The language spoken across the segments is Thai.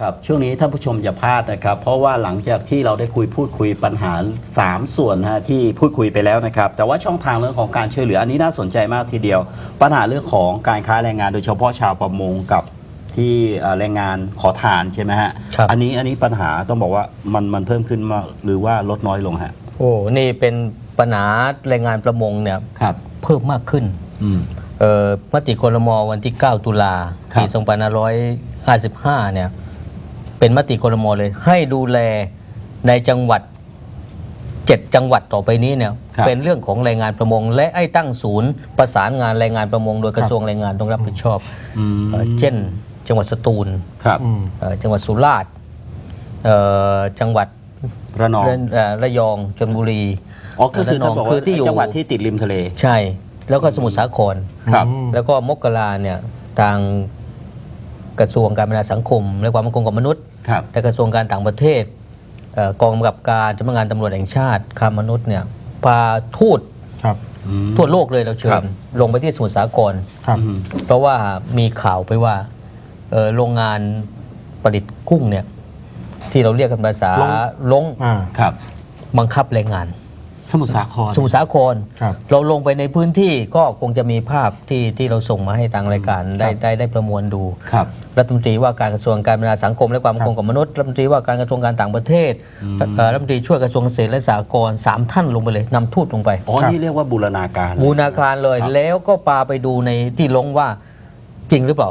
ครับช่วงนี้ท่านผู้ชมอย่าพลาดนะครับ เพราะว่าหลังจากที่เราได้คุยพูดคุยปัญหา 3 ส่วนนะฮะที่พูดคุยไปแล้วนะครับ แต่ว่าช่องทางเรื่องของการช่วยเหลืออันนี้น่าสนใจมากทีเดียว ปัญหาเรื่องของการค้าแรงงานโดยเฉพาะชาวประมงกับที่เอ่อแรงงานขอทานใช่ไหมฮะครับ อันนี้อันนี้ปัญหาต้องบอกว่ามันมันเพิ่มขึ้นมากหรือว่าลดน้อยลงฮะโอ้นี่เป็นปัญหาแรงงานประมงเนี่ยครับ เพิ่มมากขึ้นอืม เอ่อมติครมวันที่ 9 ตุลาครับ ปี 2555 เนี่ย เป็นมติครมเลย ให้ดูแลในจังหวัด7จังหวัดต่อไปนี้เนี่ยครับ เป็นเรื่องของแรงงานประมง และให้ตั้งศูนย์ประสานงานแรงงานประมง โดยกระทรวงแรงงานต้องรับผิดชอบอืมเอ่อเช่น จังหวัดสตูลครับ อืม เอ่อจังหวัดสุราษฎร์เอ่อจังหวัดระนองระเอ่อระยองชลบุรีอ๋อก็คือท่านบอกคืว่าอที่อยู่จังหวัดที่ติดริมทะเล ใช่ แล้วก็สมุทรสาคร ครับ อืม แล้วก็มกราเนี่ยทาง กระทรวงการพัฒนาสังคม และความมั่นคงของมนุษย์ ครับ และกระทรวงการต่างประเทศเอ่อกองกำกับการสำนักงานตำรวจแห่งชาติค้ามนุษย์เนี่ยพาทูตครับอืมทั่วโลกเลยเราเชิครัญบ ลงไปที่สมุทรสาคร ครับ อืม เพราะว่ามีข่าวไปว่าเอ่อโรงงานผลิตกุ้งเนี่ยที่เราเรียกกันภาษาลง ลงอ่า ครับ บังคับแรงงาน สมุทรสาคร สมุทรสาคร ครับเราลงไปในพื้นที่ก็คงจะมีภาพที่ที่เราส่งมาให้ทางรายการได้ได้ได้ประมวลดูครับรัฐมนตรีว่าการกระทรวงการพัฒนาสังคมและความมั่นคงของมนุษย์รัฐมนตรีว่าการกระทรวงการต่างประเทศเอ่อรัฐมนตรีช่วยกระทรวงเกษตรและสหกรณ์สามท่านลงไปเลยนำทูตลงไป อ๋อครับนี่เรียกว่าบูรณาการบูรณาการเลยครับแล้วก็ปาไปดูในที่ลงว่าจริงหรือเปล่า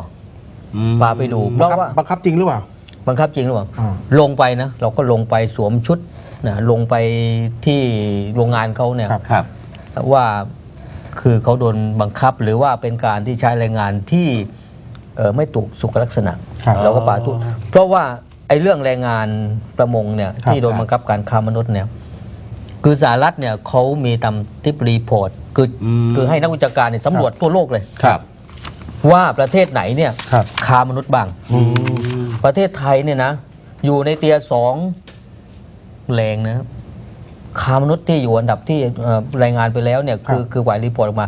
อืมปาไปดูเพบังราะคับว่าบังคับจริงหรือเปล่า บังคับจริงหรือเปล่าอ่า ลงไปนะ เราก็ลงไปสวมชุด นะลงไปที่โรงงานเขาเนี่ยครับครับ ว่าคือเขาโดนบังคับหรือว่าเป็นการที่ใช้แรงงานที่เอ่อไม่ถูกสุขลักษณะครับเราก็ปาทุเพราะว่าไอ้เรื่องแรงงานประมงเนี่ยครับที่โดนบังคับการค้ามนุษย์เนี่ยคือสหรัฐเนี่ยเขามีทำทิปรีพอร์ตคืออม คือให้นักวิชาการเนี่ยสำรวจทั่วโลกเลย ครับ ว่าประเทศไหนเนี่ยครับ ค้ามนุษย์บ้างอืมประเทศไทยเนี่ยนะ อยู่ในเตียร์สอง แรงนะค้ามนุษย์ที่อยู่อันดับที่เอ่อรายงานไปแล้วเนี่ยคือครับคือหวายรีพอร์ตออกมา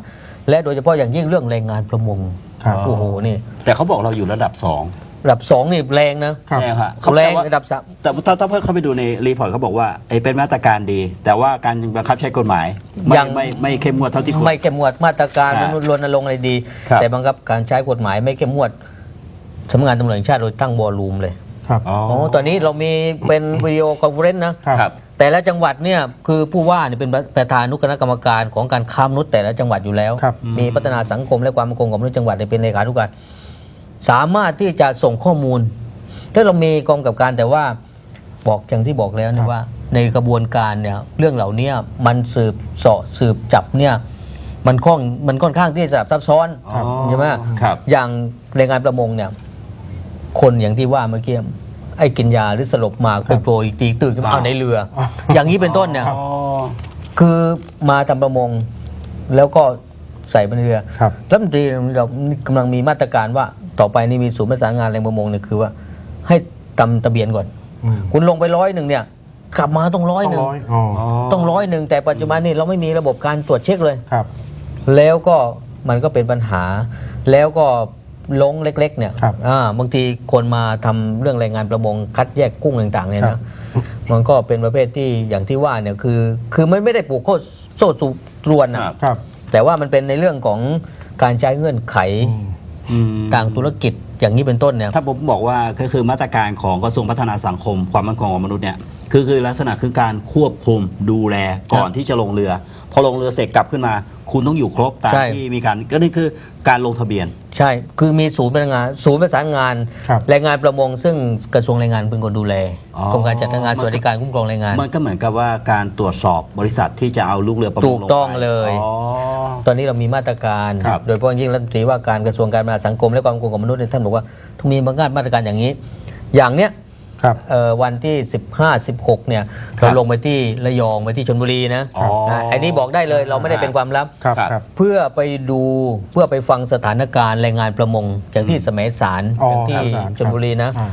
และโดยเฉพาะอย่างยิ่งเรื่องแรงงานประมงครับ โอ้โหนี่ แต่เขาบอกเราอยู่ระดับสองระดับสองนี่แรงนะครับใช่ฮะเขาแรงแต่ว่าระดับสามแต่ถ้าถ้าเพิ่งเข้าไปดูในรีพอร์ตเขาบอกว่าไอ้เป็นมาตรการดี แต่ว่าการบังคับใช้กฎหมายไม่ไม่ไม่เข้มงวดเท่าที่ควรไม่เข้มงวดมาตรการครับรณรงค์อะไรดีครับแต่บังคับการใช้กฎหมายไม่เข้มงวดสำนักงานตำรวจแห่งชาติโดยตั้งวอลลุ่มเลย ครับอ๋ออ๋อตอนนี้เรามีเป็นวิดีโอคอนเฟอเรนซ์นะครับครับ แต่ละจังหวัดเนี่ยคือผู้ว่าเนี่ยเป็นประธานุคณะกรรมการของการค้ามนุษย์แต่ละจังหวัดอยู่แล้ว ครับ มีพัฒนาสังคมและความมั่นคงของมนุษย์จังหวัดเนี่ยเป็นเลขานุการ สามารถที่จะส่งข้อมูลแล้วเรามีกองกับการแต่ว่าบอกอย่างที่บอกแล้วครันะบ ว่า ในกระบวนการเนี่ยเรื่องเหล่านี้มันสืบเสาะสืบจับเนี่ยมันค่อนมันค่อนข้างที่จะซับซ้อนอ๋อใช่ไหม ครับ อย่างแรงงานประมงเนี่ย คนอย่างที่ว่าเมื่อกี้ไอ้กินยาหรือสลบมาไปโผล่อีกทีตื่นขึ้นมาอ่าเอาในเรืออ่าอย่างนี้เป็นต้นเนี่ยอ๋อคือมาทำประมงแล้วก็ใส่ไปในเรือครับรัฐมนตรีเรากำลังมีมาตรการว่าต่อไปนี่มีศูนย์ประสานงานแรงประมงเนี่ยคือว่า ให้ตำทะเบียนก่อนอืมคุณลงไปร้อยหนึ่งเนี่ยกลับมาต้องร้อยต้องหนึ่งร้อยอ๋อต้องร้อยหนึ่งแต่ปัจจุบันนี่เราไม่มีระบบการตรวจเช็คเลยครับ แล้วก็มันก็เป็นปัญหา แล้วก็ ลงเล็ก ๆ เนี่ยครับอ่าบางทีคนมาทำเรื่องแรงงานประมงคัดแยกกุ้งต่างๆเนี่ยครันะบ มันก็เป็นประเภทที่อย่างที่ว่าเนี่ยคือ คือมันไม่ได้ปลูกโคตรโซ่ตรวนคนะรับครับ แต่ว่ามันเป็นในเรื่องของการใช้เงื่อนไขอืมอืมทางธุรกิจอย่างนี้เป็นต้นเนี่ย ถ้าผมบอกว่าก็คือมาตรการของกระทรวงพัฒนาสังคม ความมั่นคงของมนุษย์เนี่ย คือคือลักษณะคือการควบคุมดูแลก่อนที่จะลงเรือ พอลงเรือเสร็จกลับขึ้นมา คุณต้องอยู่ครบตามใช่ ที่มีการก็นี่คือการลงทะเบียน ใช่ คือมีศูนย์ประสานงาน ศูนย์ประสานงานครับแรงงานประมง ซึ่งกระทรวงแรงงานเป็นคนดูแลอ๋อ กรมการจัดหางานสวัสดิการคุ้มครองแรงงาน มันก็เหมือนกับว่าการตรวจสอบบริษัทที่จะเอาลูกเรือประมงถูกต้องไปเลย อ๋อ ตอนนี้เรามีมาตรการ ครับ โดยเฉพาะยิ่งรัฐมนตรีว่าการกระทรวงการพัฒนาสังคมและความมั่นคงของมนุษย์เนี่ยท่านบอกว่าต้องมีมาตรการมาตรการอย่างนี้ อย่างเนี้ย ครับเอ่อวันที่ 15 16เนี่ยครับ เราลงไปที่ระยองไปที่ชนบุรีนะอ๋ออะอันนี้บอกได้เลยเราไม่ได้เป็นความลับครับ ครับครับ เพื่อไปดูเพื่อไปฟังสถานการณ์แรงงานประมงอย่างที่สมัยสารอ๋ออย่างที่ครับชนบุรีนะอ่า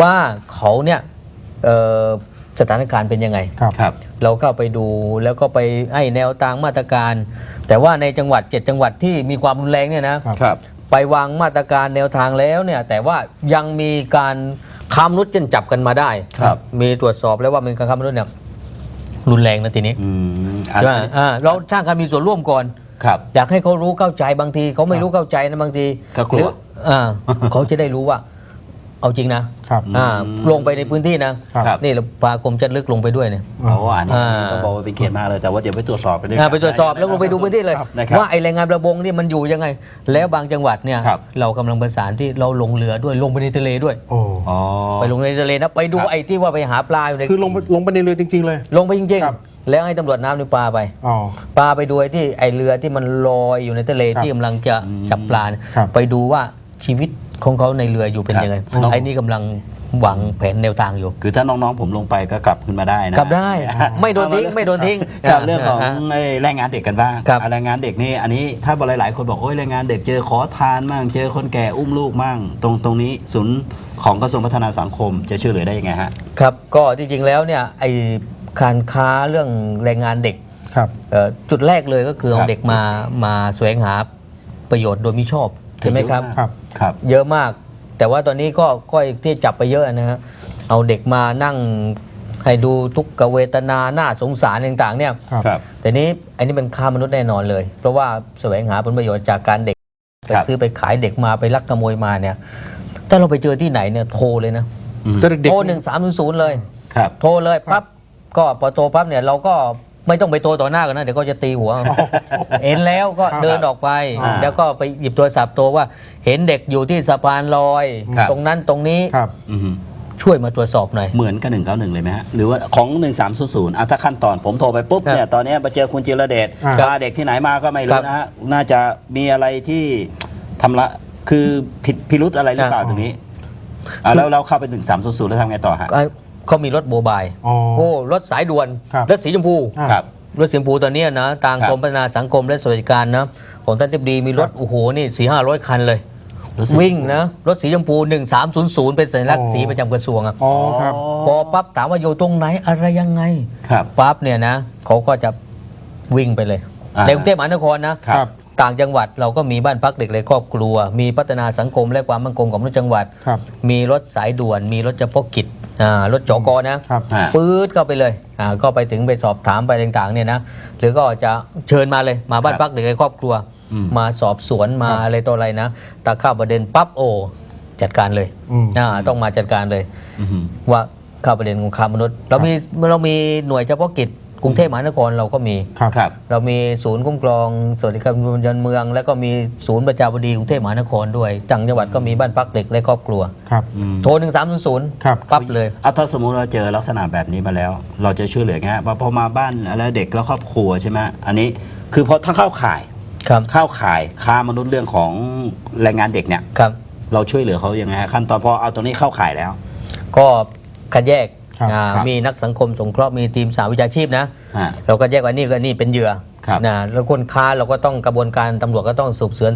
ว่าเขาเนี่ยเอ่อสถานการณ์เป็นยังไง ครับ ครับ เราเข้าไปดูแล้วก็ไปให้แนวทางมาตรการ แต่ว่าในจังหวัด 7 จังหวัดที่มีความรุนแรงเนี่ยนะครับ ครับ ไปวางมาตรการแนวทางแล้วเนี่ยแต่ว่ายังมีการ ค้ามนุษย์จนจับกันมาได้ ครับ มีตรวจสอบแล้วว่าเป็นการค้ามนุษย์เนี่ยรุนแรงนะทีนี้อืมอันใช่ไหมอ่าเราสร้างการมีส่วนร่วมก่อน ครับ อยากให้เขารู้เข้าใจบางทีเขาไม่รู้เข้าใจนะบางทีก็กลัว หรืออ่า เขาจะได้รู้ว่า เอาจริงนะครับ อ่าอืมลงไปในพื้นที่นะครับ นี่เราพากรมจัดลึกลงไปด้วยเนี่ย โอ้อันนี้อ่า ต้องบอกว่าเป็นเขตมากเลยแต่ว่าเดี๋ยวไปตรวจสอบไปด้วยอ่ากันไปตรวจสอบแล้วลงไปดูพื้นที่เลย นะครับว่าไอแรงงานประมงนี่มันอยู่ยังไง แล้วบางจังหวัดเนี่ยครับ เรากำลังประสานที่เราลงเรือด้วยลงไปในทะเลด้วย โอ้อ๋อ ไปลงในทะเลนะไปดูครับ ไอ้ที่ว่าไปหาปลาอยู่ในคือลงไปลงไปในเรือจริง ๆ เลย ลงไปจริงครับ ๆ แล้วให้ตำรวจน้ำในปลาไป อ๋อ ปลาไปดูไอ้ที่ไอเรือที่มันลอยอยู่ในทะเลครับที่กำลังจะจับปลาเนี่ยครับ ไปดูว่าชีวิต ของเขาในเรืออยู่เป็นครับยังไงน้องไอ้นี่กำลังหวังแผนแนวทางอยู่ คือถ้าน้องๆผมลงไปก็กลับขึ้นมาได้นะกลับได้ไม่โดนทิ้งไม่โดนทิ้งกับเรื่องของอ่าไอ้แรงงานเด็กกันบ้างครับอ่าแรงงานเด็กนี่อันนี้ถ้าบอกหลายๆคนบอกโอ้ยแรงงานเด็กเจอขอทานมั่งเจอคนแก่อุ้มลูกมั่งตรงตรงนี้ศูนย์ของกระทรวงพัฒนาสังคมจะช่วยเหลือได้ยังไงฮะ ครับ ก็จริงๆแล้วเนี่ยไอการค้าเรื่องแรงงานเด็กครับ เอ่อจุดแรกเลยก็คือครัเอาบเด็กมามาแสวงหาประโยชน์โดยมิชอบใช่ไหมครับ ครับ ครับ เยอะมาก แต่ว่าตอนนี้ก็ก็ที่จับไปเยอะนะฮะเอาเด็กมานั่งให้ดูทุกขเวทนาหน้าสงสารต่างๆเนี่ยครับครับแต่นี้อันนี้เป็นค้ามนุษย์แน่นอนเลย เพราะว่าแสวงหาผลประโยชน์จากการเด็กไปครับซื้อไปขายเด็กมาไปลักขโมยมาเนี่ย ถ้าเราไปเจอที่ไหนเนี่ยโทรเลยนะอืมแต่เด็กโทรๆหนึ่งสามศูนย์เลยครับโทรเลยปั๊บก็พอโทรปั๊บเนี่ยเราก็ ไม่ต้องไปโทรต่อหน้ากันนะ เดี๋ยวก็จะตีหัว เห็นแล้วก็ครับเดินออกไป อ่าแล้วก็ไปหยิบโทรศัพท์ตัวว่า เห็นเด็กอยู่ที่สะพานลอย ครับ ตรงนั้นตรงนี้ครับ อือฮึช่วยมาตรวจสอบหน่อย เหมือนกับ191เลยไหมฮะ หรือว่าของ1300อะถ้าขั้นตอนผมโทรไปปุ๊บครับเนี่ย ตอนเนี้ยมาเจอคุณจิรเดชอ่า พาเด็กที่ไหนมาก็ไม่ครู้รับนะฮะ น่าจะมีอะไรที่ทำละ คือผิดพิรุธอะไรหรือเปล่าครับตรงนี้อะแล้วเราเข้าไปถึง1300แล้วทำไงต่อฮะก็ เขามีรถโมบายอ๋อ โอ้รถสายด่วนครับรถสีชมพู อ่า ครับ รถสีชมพูตอนเนี้ยนะทางครับ กรมพัฒนาสังคมและสวัสดิการนะของท่านทิบดีมีรถครับโอ้โหนี่สี่ห้าร้อยคันเลย รู้สึกวิ่งนะรถสีชมพู1300 เป็นสัญลักษณ์อ๋อ สีประจำกระทรวงอะอ๋อครับ พอปั๊บถามว่าอยู่ตรงไหนอะไรยังไงครับ ปั๊บเนี่ยนะเขาก็จะวิ่งไปเลยอ่า ในกรุงเทพมหานครนะครับ ต่างจังหวัดเราก็มีบ้านพักเด็กและครอบครัว มีพัฒนาสังคมและความมั่นคงของมนุษย์จังหวัด ครับ มีรถสายด่วน มีรถเฉพาะกิจอ่ารถจอกอนะ ครับ อ่า ปื๊ดเข้าไปเลยอ่าก็ไปถึงไปสอบถามไปต่างๆเนี่ยนะ หรือก็จะเชิญมาเลยมาบ้านพักเด็กและครอบครัว อืม มาสอบสวนมาครับอะไรต่ออะไรนะ ตาข้าวประเด็นปั๊บโอ จัดการเลยอืม อ่าต้องมาจัดการเลย อือฮึว่าข้าประเด็นของค้ามนุษย์ เรามีเรามีหน่วยเฉพาะกิจ กรุงเทพมหานครเราก็มี ครับครับ เรามีศูนย์คุ้มครองสวัสดิการประชาชนเมือง แล้วก็มีศูนย์ประชาบดีกรุงเทพมหานครด้วยจังจังหวัดก็มีบ้านพักเด็กและครอบครัว ครับอืมโทรหนึ่งสามศูนย์ศูนย์ครับ ปั๊บเลย อะถ้าสมมุติเราเจอลักษณะแบบนี้มาแล้ว เราจะช่วยเหลือไงฮะพอพอมาบ้านแล้วเด็กแล้วครอบครัวใช่ไหมอันนี้คือพอถ้าเข้าข่ายครับ เข้าข่ายค้ามนุษย์เรื่องของแรงงานเด็กเนี่ย ครับ เราช่วยเหลือเขายังไงฮะขั้นตอนพอเอาตรงนี้เข้าข่ายแล้ว ก็คัดแยก ครับอ่าครับมีนักสังคมสงเคราะห์มีทีมสาวิชาชีพนะ ฮะ เราก็แยกว่านี่ก็นี่เป็นเหยื่อครับนะแล้วคนค้าเราก็ต้องกระบวนการตำรวจก็ต้องสืบสวน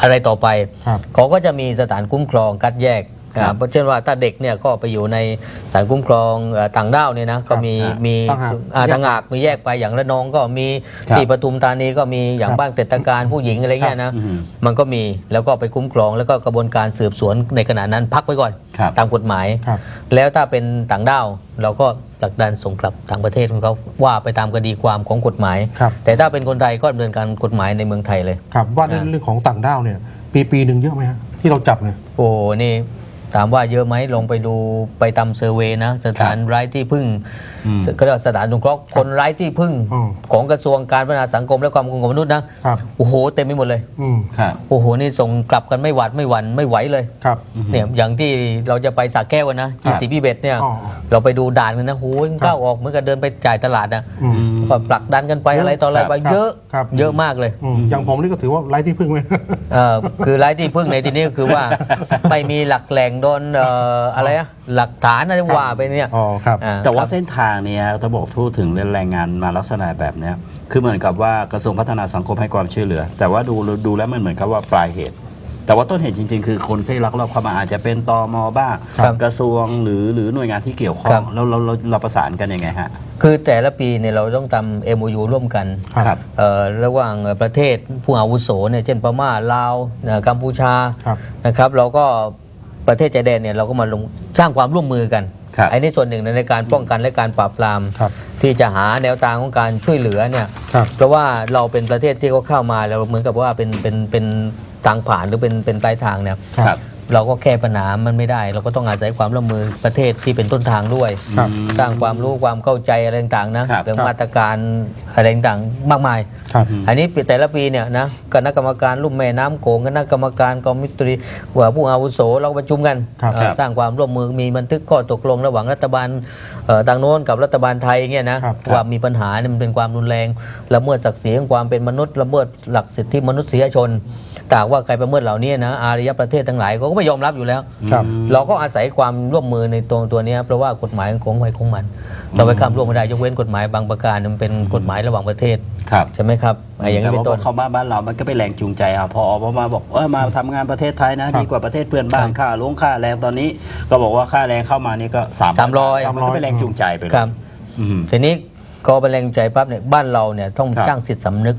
อะไรต่อไป ครับ เขาก็จะมีสถานคุ้มครองคัดแยกครับอ่า เพราะเช่นว่าถ้าเด็กเนี่ยก็ไปอยู่ในสถานคุ้มครองเอ่อต่างด้าวเนี่ยนะก็มีครับมีต่างหากอ่าแยกต่างหากมีแยกไปอย่างระนองก็มีครับที่ปทุมธานีก็มีอย่างครับบ้านเกษตรการผู้หญิงอะไรเงี้ยนะอืมมันก็มีแล้วก็ไปคุ้มครองแล้วก็กระบวนการสืบสวนในขณะนั้นพักไว้ก่อนครับตามกฎหมายครับแล้วถ้าเป็นต่างด้าวเราก็ผลักดันส่งกลับต่างประเทศของเขาว่าไปตามคดีความของกฎหมายครับแต่ถ้าเป็นคนไทยก็ดำเนินการกฎหมายในเมืองไทยเลยครับว่าในอ่าเรื่องของต่างด้าวเนี่ยปีปีหนึ่งเยอะไหมฮะที่เราจับเนี่ยโอ้นี่ ถามว่าเยอะไหมลงไปดูไปตามเซอร์เวย์นะสถานไร้ที่พึ่งอืมก็เรียกว่าสถานสงเคราะห์คนไร้ที่พึ่งอืมของกระทรวงการพัฒนาสังคมและความมั่นคงของมนุษย์นะครับ โอ้โหเต็มไปหมดเลยอืมครับโอ้โหนี่ส่งกลับกันไม่หวัดไม่หวันไม่ไหวเลยครับ เนี่ยอย่างที่เราจะไปสระแก้วกันนะครัที่บสีพิเบศเนี่ยอ๋อ เราไปดูด่านกันนะโอ้ยก้าวออกเหมือนกับเดินไปจ่ายตลาดนะอืม ก็ผลักดันกันไปเยอะอะไรต่ออะไรไปครับเยอะครับ เยอะมากเลย อืมอย่างผมนี่ก็ถือว่าไร้ที่พึ่งไหมเอ่อคือไร้ที่พึ่งในที่นี้ก็คือว่า ไม่มีหลักแหล่งโดนเอ่ออะไรอะหลักฐานอะไรว่าไปเนี่ย อ๋อครับ อ่แต่ว่าครับเส้นทางเนี่ยถ้าบอกพูดถึงเรื่องแรงงานมาลักษณะแบบเนี้ยคือเหมือนกับว่ากระทรวงพัฒนาสังคมให้ความช่วยเหลือ แต่ว่าดูดูแล้วมันเหมือนกับว่าปลายเหตุ แต่ว่าต้นเหตุจริง ๆ คือคนที่ลักลอบเข้ามาอาจจะเป็นตมบ้างครับกระทรวงหรือหรือหน่วยงานที่เกี่ยวข้อครังบ แล้วเราเราเราประสานกันยังไงฮะ คือแต่ละปีเนี่ยเราต้องทำ MOU ร่วมกันครับ เอ่อระหว่างประเทศผู้อาวุโสเนี่ยเช่นพม่าลาวเอ่อกัมพูชาครับ นะครับ เราก็ ประเทศชายแดนเนี่ยเราก็มาลงสร้างความร่วมมือกันครับไอ้นี่ส่วนหนึ่งในการป้องกันและการปราบปราม ครับที่จะหาแนวทางของการช่วยเหลือเนี่ยครับเพราะว่าเราเป็นประเทศที่เขาเข้ามาแล้วเหมือนกับว่าเป็นเป็นเป็นทางผ่านหรือเป็นเป็นปลายทางเนี่ยครับ เราก็แก้ปัญหามันไม่ได้ เราก็ต้องอาศัยความร่วมมือประเทศที่เป็นต้นทางด้วย ครับ สร้างความรู้ความเข้าใจอะไรต่างๆนะครับ เรื่องครับมาตรการอะไรต่างๆมากมาย ครับ อันนี้แต่ละปีเนี่ยนะคณะกรรมการรุ่มแม่น้ำโขงคณะกรรมการกองมิตรีว่าผู้อาวุโสเราก็ประชุมกันครับเอ่อสร้างความร่วมมือมีบันทึกข้อตกลงระหว่างรัฐบาลเอ่อทางโน้นกับรัฐบาลไทยเงี้ยนะครับ ว่ามีปัญหาเนี่ยมันเป็นความรุนแรงละเมิดศักดิ์ศรีของความเป็นมนุษย์ละเมิดหลักสิทธิมนุษยชนแต่หากว่าใครประเมิดเหล่านี้นะอารยประเทศทั้งหลายเขาก็ไม่ยอมรับอยู่แล้ว ครับเราก็อาศัยความร่วมมือในตัวตัวเนี้ยเพราะว่ากฎหมายของใครของมัน เราไปข้ามร่วมไม่ได้ยกเว้นกฎหมายบางประการมันเป็นกฎหมายระหว่างประเทศครับ ใช่ไหมครับไอ้อย่างนี้แต่เป็ว่านพต้อน เขามาบ้านเรามันก็เป็นแรงจูงใจอะพอออกมาบอกเออมาทำงานประเทศไทยนะครับดีกว่าประเทศเพื่อนบ้านค่าลงค่าแรงตอนนี้ ก็บอกว่าค่าแรงเข้ามานี่ก็สามสามร้อยมันก็เป็นแรงจูงใจไปเลยครับ อืม ทีนี้ก็เป็นแรงใจปั๊บเนี่ยบ้านเราเนี่ยต้องครับ จ้างสิทธิสำนึก